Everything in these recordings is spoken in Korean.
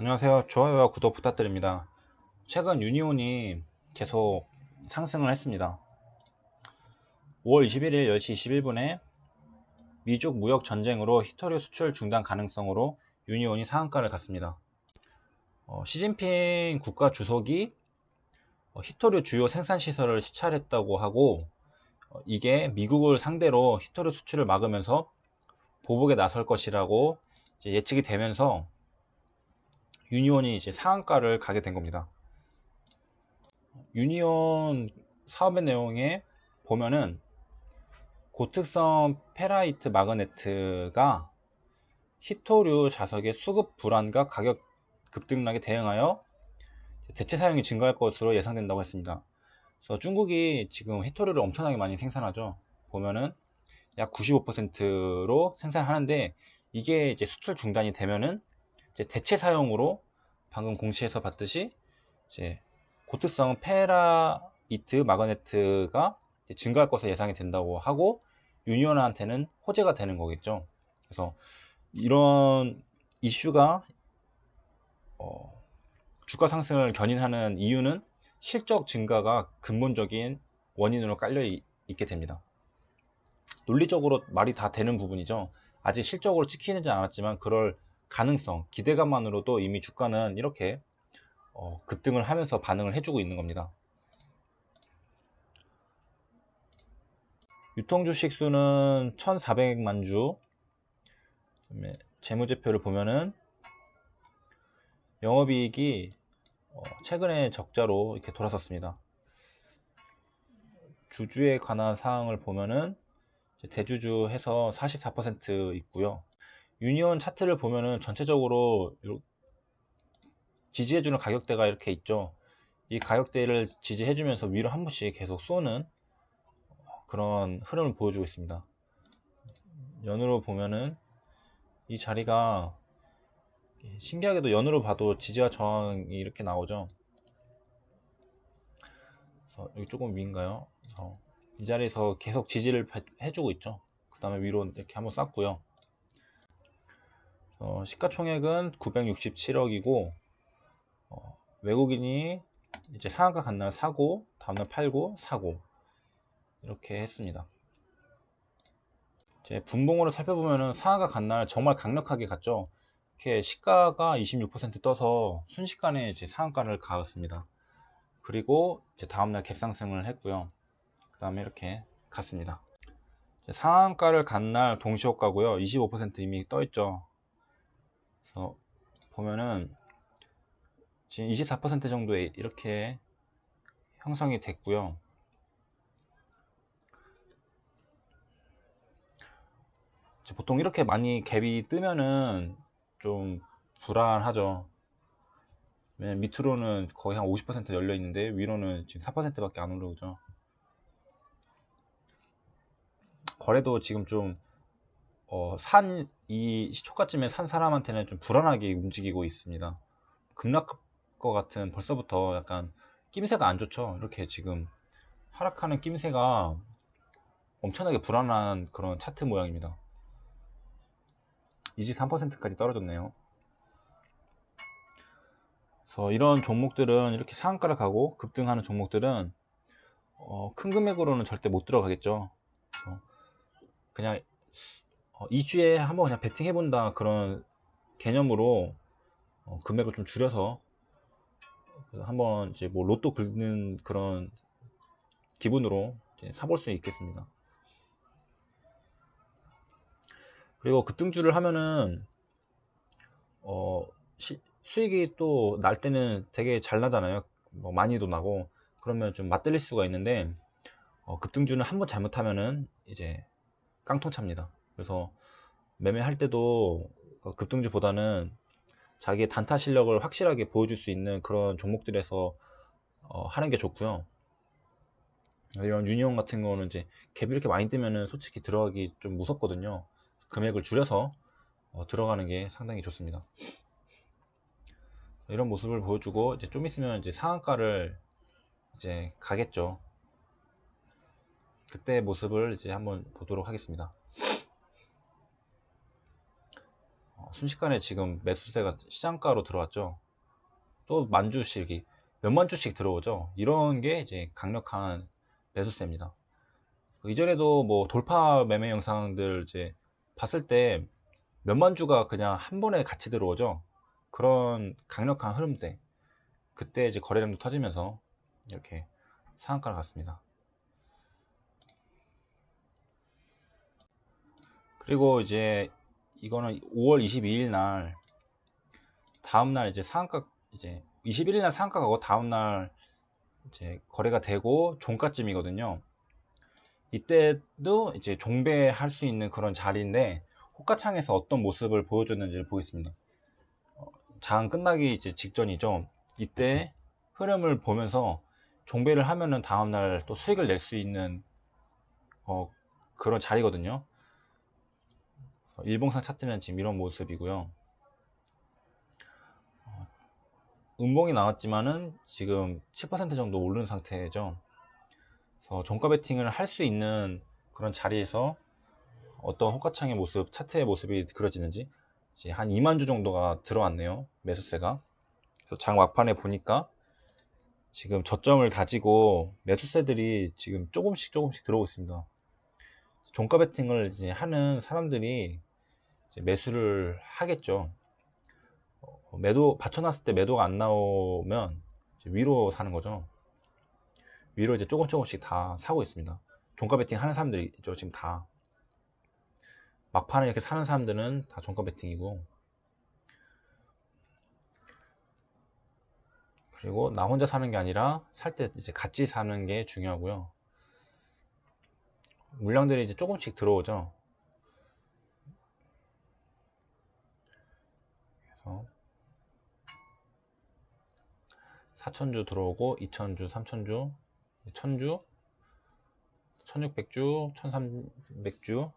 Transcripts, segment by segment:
안녕하세요. 좋아요와 구독 부탁드립니다. 최근 유니온이 계속 상승을 했습니다. 5월 21일 10시 21분에 미중 무역 전쟁으로 히토류 수출 중단 가능성으로 유니온이 상한가를 갔습니다. 어, 시진핑 국가 주석이 어, 히토류 주요 생산 시설을 시찰했다고 하고 어, 이게 미국을 상대로 히토류 수출을 막으면서 보복에 나설 것이라고 예측이 되면서 유니온이 이제 상한가를 가게 된 겁니다. 유니온 사업의 내용에 보면은 고특성 페라이트 마그네트가 히토류 자석의 수급 불안과 가격 급등락에 대응하여 대체 사용이 증가할 것으로 예상된다고 했습니다. 그래서 중국이 지금 히토류를 엄청나게 많이 생산하죠. 보면은 약 95%로 생산하는데 이게 이제 수출 중단이 되면은 대체 사용으로 방금 공시에서 봤듯이 이제 고특성 페라이트 마그네트가 증가할 것으로 예상이 된다고 하고 유니온한테는 호재가 되는 거겠죠. 그래서 이런 이슈가 어, 주가 상승을 견인하는 이유는 실적 증가가 근본적인 원인으로 깔려 있게 됩니다. 논리적으로 말이 다 되는 부분이죠. 아직 실적으로 찍히지 않았지만 그럴 가능성, 기대감만으로도 이미 주가는 이렇게 어, 급등을 하면서 반응을 해주고 있는 겁니다. 유통 주식 수는 1,400만 주. 재무제표를 보면은 영업이익이 어, 최근에 적자로 이렇게 돌아섰습니다. 주주에 관한 사항을 보면은 대주주 해서 44% 있고요. 유니온 차트를 보면은 전체적으로 지지해주는 가격대가 이렇게 있죠. 이 가격대를 지지해주면서 위로 한 번씩 계속 쏘는 그런 흐름을 보여주고 있습니다. 연으로 보면은 이 자리가 신기하게도 연으로 봐도 지지와 저항이 이렇게 나오죠. 그래서 여기 조금 위인가요? 이 자리에서 계속 지지를 해주고 있죠. 그 다음에 위로 이렇게 한번 쌌고요. 어, 시가총액은 967억이고 어, 외국인이 이제 상한가 간 날 사고 다음날 팔고 사고 이렇게 했습니다. 이제 분봉으로 살펴보면은 상한가 간 날 정말 강력하게 갔죠. 이렇게 시가가 26% 떠서 순식간에 이제 상한가를 가었습니다. 그리고 이제 다음날 갭상승을 했고요. 그 다음에 이렇게 갔습니다. 상한가를 간 날 동시효과고요. 25% 이미 떠 있죠. 그래서 보면은 지금 24% 정도에 이렇게 형성이 됐고요. 보통 이렇게 많이 갭이 뜨면은 좀 불안하죠. 밑으로는 거의 한 50% 열려 있는데 위로는 지금 4%밖에 안 오르죠. 거래도 지금 좀 어, 산, 이 시초가쯤에 산 사람한테는 좀 불안하게 움직이고 있습니다. 급락할 것 같은 벌써부터 약간 낌새가 안 좋죠. 이렇게 지금 하락하는 낌새가 엄청나게 불안한 그런 차트 모양입니다. 23%까지 떨어졌네요. 그래서 이런 종목들은 이렇게 상한가를 가고 급등하는 종목들은 어, 큰 금액으로는 절대 못 들어가겠죠. 그냥 어, 2주에 한번 그냥 베팅 해본다 그런 개념으로 어, 금액을 좀 줄여서 한번 이제 뭐 로또 긁는 그런 기분으로 사볼 수 있겠습니다. 그리고 급등주를 하면은 어, 시, 수익이 또 날 때는 되게 잘 나잖아요. 뭐 많이도 나고 그러면 좀 맞들릴 수가 있는데 어, 급등주는 한번 잘못하면은 이제 깡통 찹니다. 그래서 매매할 때도 그 급등주보다는 자기의 단타 실력을 확실하게 보여줄 수 있는 그런 종목들에서 어, 하는 게 좋고요. 이런 유니온 같은 거는 이제 갭이 이렇게 많이 뜨면은 솔직히 들어가기 좀 무섭거든요. 금액을 줄여서 어, 들어가는 게 상당히 좋습니다. 이런 모습을 보여주고 이제 좀 있으면 이제 상한가를 이제 가겠죠. 그때 모습을 이제 한번 보도록 하겠습니다. 어, 순식간에 지금 매수세가 시장가로 들어왔죠. 또 만주씩이 몇만 주씩 들어오죠. 이런 게 이제 강력한 매수세입니다. 이전에도 뭐 돌파 매매 영상들 이제 봤을 때 몇만 주가 그냥 한 번에 같이 들어오죠. 그런 강력한 흐름 때 그때 이제 거래량도 터지면서 이렇게 상한가를 갔습니다. 그리고 이제 이거는 5월 22일 날 다음 날 이제 상한가 이제 21일 날 상한가 가고 다음 날 이제 거래가 되고 종가쯤이거든요. 이때도 이제 종배할 수 있는 그런 자리인데 호가창에서 어떤 모습을 보여줬는지를 보겠습니다. 어, 장 끝나기 이제 직전이죠. 이때 흐름을 보면서 종배를 하면은 다음날 또 수익을 낼 수 있는 어, 그런 자리거든요. 일봉상 차트는 지금 이런 모습이고요. 어, 음봉이 나왔지만은 지금 10% 정도 오른 상태죠. 그래서 종가 베팅을 할 수 있는 그런 자리에서 어떤 호가창의 모습, 차트의 모습이 그려지는지 한 2만 주 정도가 들어왔네요. 매수세가. 그래서 장 막판에 보니까 지금 저점을 다지고 매수세들이 지금 조금씩 조금씩 들어오고 있습니다. 종가 베팅을 이제 하는 사람들이 매수를 하겠죠. 어, 매도 받쳐놨을 때 매도가 안 나오면 위로 사는 거죠. 위로 이제 조금 조금씩 다 사고 있습니다. 종가 베팅 하는 사람들이 있죠. 지금 다 막판에 이렇게 사는 사람들은 다 종가 베팅이고 그리고 나 혼자 사는 게 아니라 살 때 이제 같이 사는 게 중요하고요. 물량들이 이제 조금씩 들어오죠. 그래서 4천주 들어오고 2천주, 3천주, 1000주, 1600주, 1300주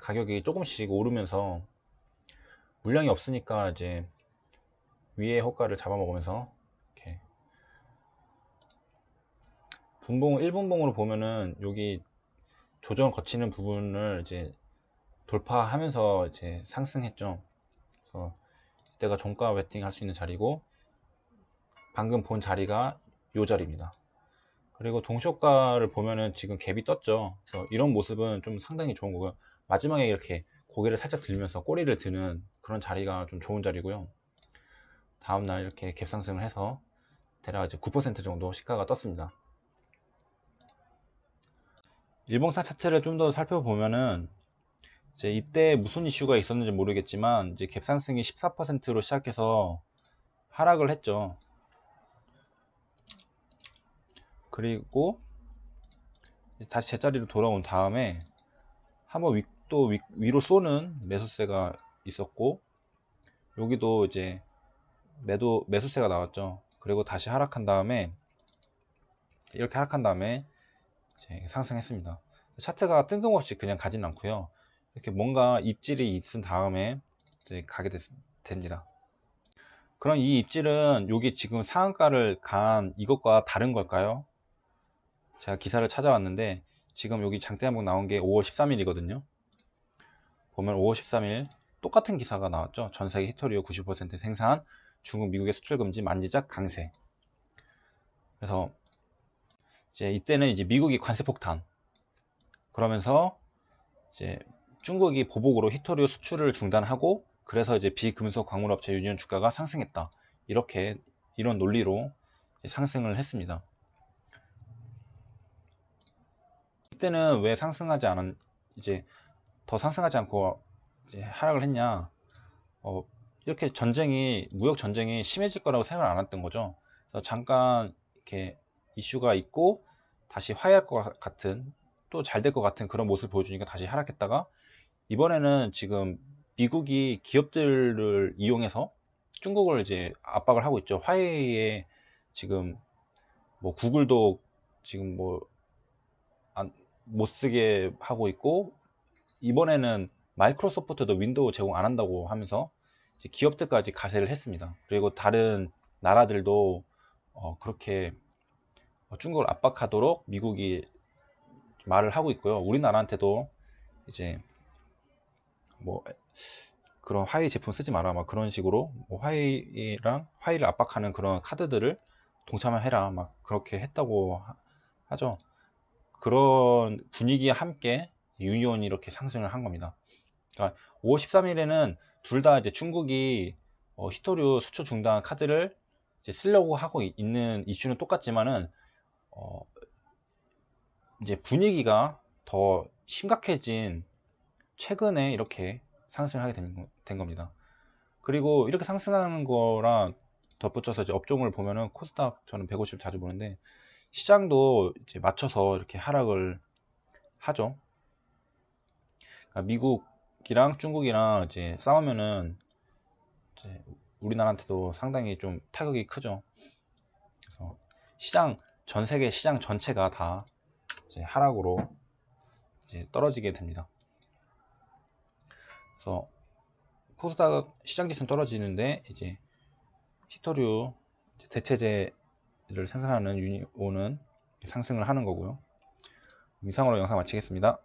가격이 조금씩 오르면서 물량이 없으니까 이제 위에 호가를 잡아먹으면서 이렇게 분봉 1분봉으로 보면은 여기 조정 거치는 부분을 이제 돌파하면서 이제 상승했죠. 그래서 이때가 종가 웨팅 할 수 있는 자리고 방금 본 자리가 요 자리입니다. 그리고 동시효과를 보면은 지금 갭이 떴죠. 그래서 이런 모습은 좀 상당히 좋은 거고요. 마지막에 이렇게 고개를 살짝 들면서 꼬리를 드는 그런 자리가 좀 좋은 자리고요. 다음날 이렇게 갭상승을 해서 대략 이제 9% 정도 시가가 떴습니다. 일봉사 차트를 좀 더 살펴보면은 이제 이때 무슨 이슈가 있었는지 모르겠지만 이제 갭상승이 14%로 시작해서 하락을 했죠. 그리고 다시 제자리로 돌아온 다음에 한번 위, 또 위, 위로 쏘는 매수세가 있었고 여기도 이제 매도 매수세가 나왔죠. 그리고 다시 하락한 다음에 이렇게 하락한 다음에 상승했습니다. 차트가 뜬금없이 그냥 가진 않고요. 이렇게 뭔가 입질이 있은 다음에 이제 가게 됐, 됩니다. 그럼 이 입질은 여기 지금 상한가를 간 이것과 다른 걸까요? 제가 기사를 찾아왔는데 지금 여기 장대한복 나온 게 5월 13일이거든요. 보면 5월 13일 똑같은 기사가 나왔죠. 전 세계 히토리오 90% 생산, 중국, 미국의 수출 금지 만지작 강세. 그래서 이제 이때는 이제 미국이 관세 폭탄. 그러면서 이제 중국이 보복으로 히토리오 수출을 중단하고 그래서 이제 비금속 광물업체 유니온 주가가 상승했다. 이렇게 이런 논리로 상승을 했습니다. 이때는 왜 상승하지 않은 이제 더 상승하지 않고 이제 하락을 했냐? 어, 이렇게 전쟁이 무역 전쟁이 심해질 거라고 생각을 안 했던 거죠. 잠깐 이렇게 이슈가 있고 다시 화해할 것 같은 또 잘 될 것 같은 그런 모습을 보여주니까 다시 하락했다가 이번에는 지금 미국이 기업들을 이용해서 중국을 이제 압박을 하고 있죠. 화해에 지금 뭐 구글도 지금 뭐 못 쓰게 하고 있고 이번에는 마이크로소프트도 윈도우 제공 안 한다고 하면서 기업들까지 가세를 했습니다. 그리고 다른 나라들도 어 그렇게 중국을 압박하도록 미국이 말을 하고 있고요. 우리나라한테도 이제 뭐 그런 화웨이 제품 쓰지 마라 막 그런 식으로 뭐 화웨이랑 화웨이를 압박하는 그런 카드들을 동참해라 막 그렇게 했다고 하- 하죠 그런 분위기와 함께 유니온이 이렇게 상승을 한 겁니다 그러니까 5월 13일에는 둘 다 이제 중국이 어, 히토류 수출 중단 카드를 이제 쓰려고 하고 이- 있는 이슈는 똑같지만은 어, 이제 분위기가 더 심각해진 최근에 이렇게 상승을 하게 된, 거- 된 겁니다. 그리고 이렇게 상승하는 거랑 덧붙여서 이제 업종을 보면은 코스닥 저는 150 자주 보는데 시장도 이제 맞춰서 이렇게 하락을 하죠. 그러니까 미국이랑 중국이랑 이제 싸우면은 이제 우리나라한테도 상당히 좀 타격이 크죠. 그래서 시장 전 세계 시장 전체가 다 이제 하락으로 이제 떨어지게 됩니다. 그래서 코스닥 시장 지수는 떨어지는데 이제 히토류 대체제를 생산하는 유니온은 상승을 하는 거고요. 이상으로 영상 마치겠습니다.